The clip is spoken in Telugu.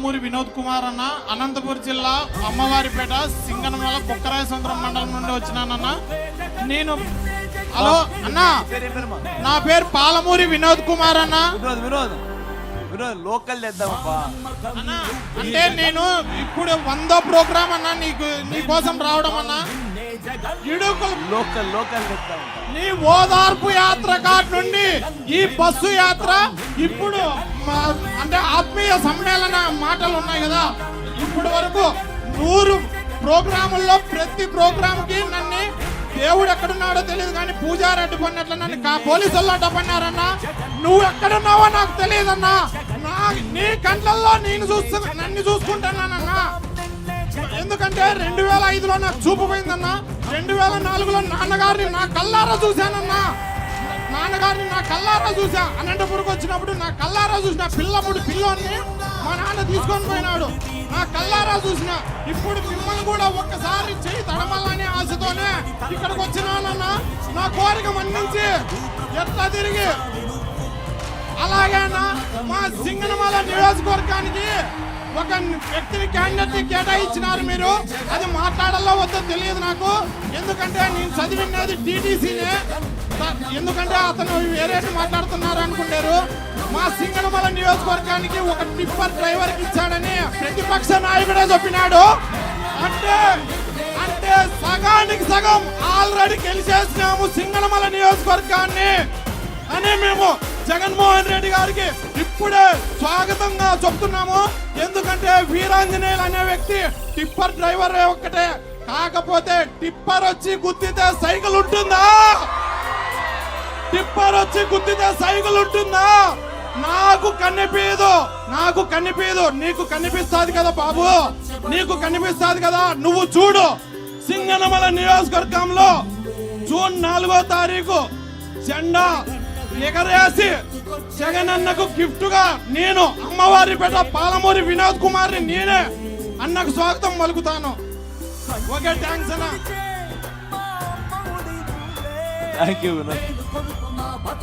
పాలమూరి వినోద్ కుమార్ అన్న అనంతపురం జిల్లా అమ్మవారిపేట సింగనమల కుక్కరాయ సముద్రం మండలం నుండి వచ్చినానన్న. నేను హలో అన్న? నా పేరు పాలమూరి వినోద్ కుమార్ అన్న. వినోద్ లోకల్ అంటే నేను ఇప్పుడు వందో ప్రోగ్రామ్ అన్న నీకు నీ కోసం రావడం అన్న. లోకల్ లోకల్ నీ ఓదార్పు యాత్ర కాట్ నుండి ఈ బస్సు యాత్ర ఇప్పుడు అంటే ఆత్మీయ సమ్మేళన మాటలు ఉన్నాయి కదా. ఇప్పుడు వరకు నూరు ప్రోగ్రాముల్లో ప్రతి ప్రోగ్రాంకి నన్ను దేవుడు ఎక్కడున్నాడో తెలియదు కానీ పూజారి అడ్డుపడినట్లు నన్ను కా- పోలీసు వాళ్ళు అడ్డుపడినారన్నా. నువ్వు ఎక్కడున్నావో నాకు తెలియదన్నా. నా నీ కంట్లల్లో నేను చూస్తు నన్ను చూసుకుంటున్నానన్నా ఎందుకంటే రెండు వేల ఐదులో నాకు చూపు పోయిందన్నా. రెండు వేల నాలుగులో నాన్నగారిని నా కల్లారా చూశానన్నా. నాన్నగారిని నా కల్లారా చూసా అనంతపురకు వచ్చినప్పుడు నా కల్లారా చూసిన పిల్లప్పుడు పిల్లోని మా నాన్న తీసుకొని పోయినాడు. నా కల్లారా చూసిన ఇప్పుడు మిమ్మల్ని కూడా ఒక్కసారి చేయి తడమల్లనే ఆశతోనే ఇక్కడికి వచ్చినానన్నా. నా కోరిక మన్నించి ఎట్లా తిరిగి? అలాగే నా సింగనమాల నియోజకవర్గానికి ఒక వ్యక్తిని క్యాండిడేట్ని కేటాయించినారు మీరు. అది మాట్లాడాలో వద్దో తెలియదు నాకు. ఎందుకంటే నేను చదివినది టీటీసీనే. ఎందుకంటే అతను వేరే మాట్లాడుతున్నారు అనుకున్నారు మా సింగనమల నియోజకవర్గానికి ఒక టిప్పర్ డ్రైవర్కి ఇచ్చాడని ప్రతిపక్ష నాయకుడే చెప్పినాడు. అంటే అంటే సగానికి సగం ఆల్రెడీ గెలిచేసినాము సింగనమల నియోజకవర్గాన్ని. జగన్మోహన్ రెడ్డి గారికి ఇప్పుడే స్వాగతంగా చెప్తున్నాము. ఎందుకంటే వీరాంజనేయులు అనే వ్యక్తి టిప్పర్ డ్రైవర్ ఒక్కటే. కాకపోతే టిప్పర్ వచ్చి గుద్దితే సైకిల్ ఉంటుందా? టిప్పర్ వచ్చి గుద్దితే సైకిల్ ఉంటుందా? నాకు కనిపించదు నాకు కనిపించదు నీకు కనిపిస్తాది కదా బాబు. నీకు కనిపిస్తాది కదా. నువ్వు చూడు. సింగనమల నియోజకవర్గంలో జూన్ నాలుగో తారీఖు జెండా ఎగరేసి జగనన్నకు గిఫ్ట్గా నేను అమ్మవారి పేట పాలమూరి వినోద్ కుమార్ని నేనే అన్నకు స్వాగతం పలుకుతాను. ఓకే థ్యాంక్స్ అన్న. Thank you